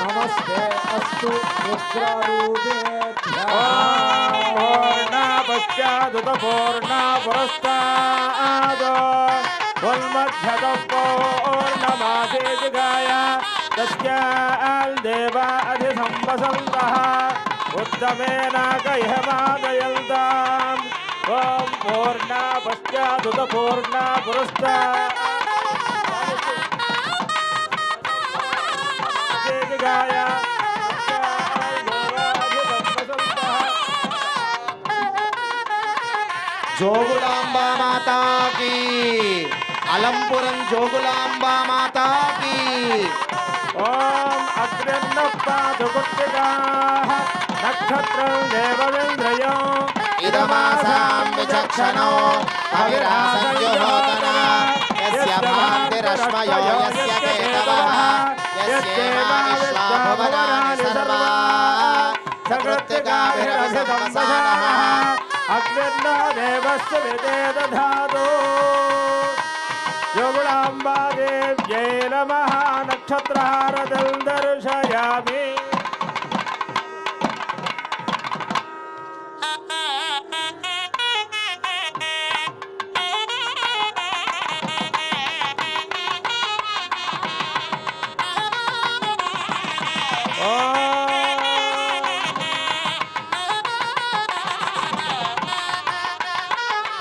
नमस्ते अस्तु रुद्ररूपेभ्यः पूर्णा पश्चादुत पूर्णा पुरस्ताद उन्मध्यतः पूर्णमासे जिगाय तस्याल् देवा अधिसम्पसन्तः उत्तमेनाकयमादयन्ताम् ॐ पूर्णा जोगुलांबा माता की। अलमपुरम जोगुलांबा माता की। ॐ अग्रिर्नपादुगुप्तिकाः नक्षत्रं देववेन्द्रयो इदमासां विचक्षणो हविरासंयुहोतना यस्य भान्तिरश्मयो यस्य केतवः यस्येवाविश्वा भुवनानि सर्वा। सकृत्तिकाभिरवसतमसानः अग्निर्न देवस्य विदे योगुणाम्बादेव्यै नमः नक्षत्रहारदं दर्शयामि।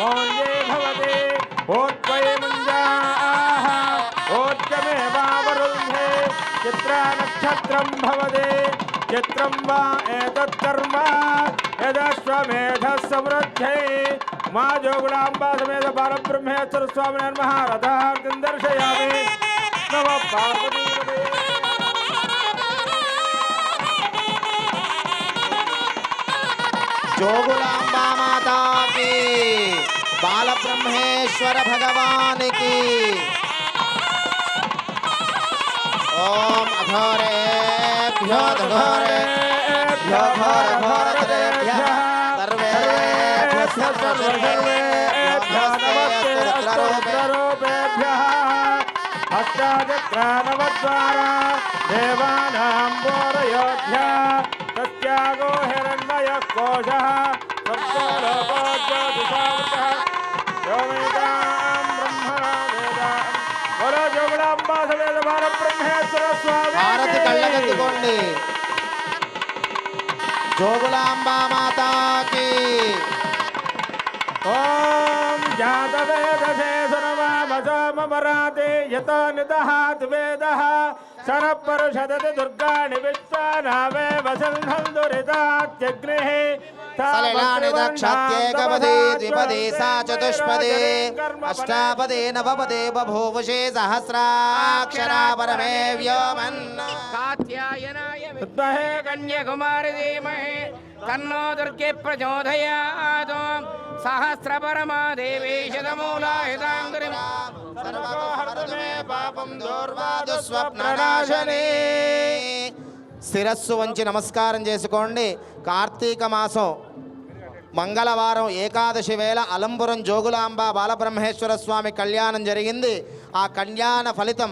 मौल्ये भवते ओट्वये मुञ्जाः वावरुन्धे चित्रानक्षत्रं भवते, चित्रं वा एतत्कर्म यदश्वमेधः समृद्धे मा जोगुलाम्बा समेत परब्रह्मेश्वर स्वामिने नमः रथार्तिं दर्शयामि। नमः पार्वती जोगुलाम्बा माता की। बाल ब्रह्मेश्वर भगवान की। ओम अघोरे भ्योद घोरे भ्यो सर्वे अष्टाचक्रानवद्वारा देवानां बोधयोध्या हिरण्मयः कोशः హారతి కళ్ళగెత్తుకోండి జోగులాంబా మాతాకి ఓం జాతవేదసే సునవామసోమరాతే యతో నిదహాత్ వేదః సరపరుషదతి దుర్గాణి విశ్వానామే వసల్హం దురితాత్యగ్నిః. सलिलानि सा चतुष्पदे अष्टापदे नवपदे बभूवशे सहस्राक्षरा परमे व्योमन्नात्यायनाय कन्याकुमारी तन्नो दुर्गे प्रचोदयात्। सहस्रपरमा देवी शतमूलाहितां सर्वहर्तमे पापं दुर्वादुस्वप्ननाशने శిరస్సు వంచి నమస్కారం చేసుకోండి. కార్తీక మాసం మంగళవారం ఏకాదశి వేళ అలంపురం జోగులాంబ బాలబ్రహ్మేశ్వర స్వామి కళ్యాణం జరిగింది. ఆ కళ్యాణ ఫలితం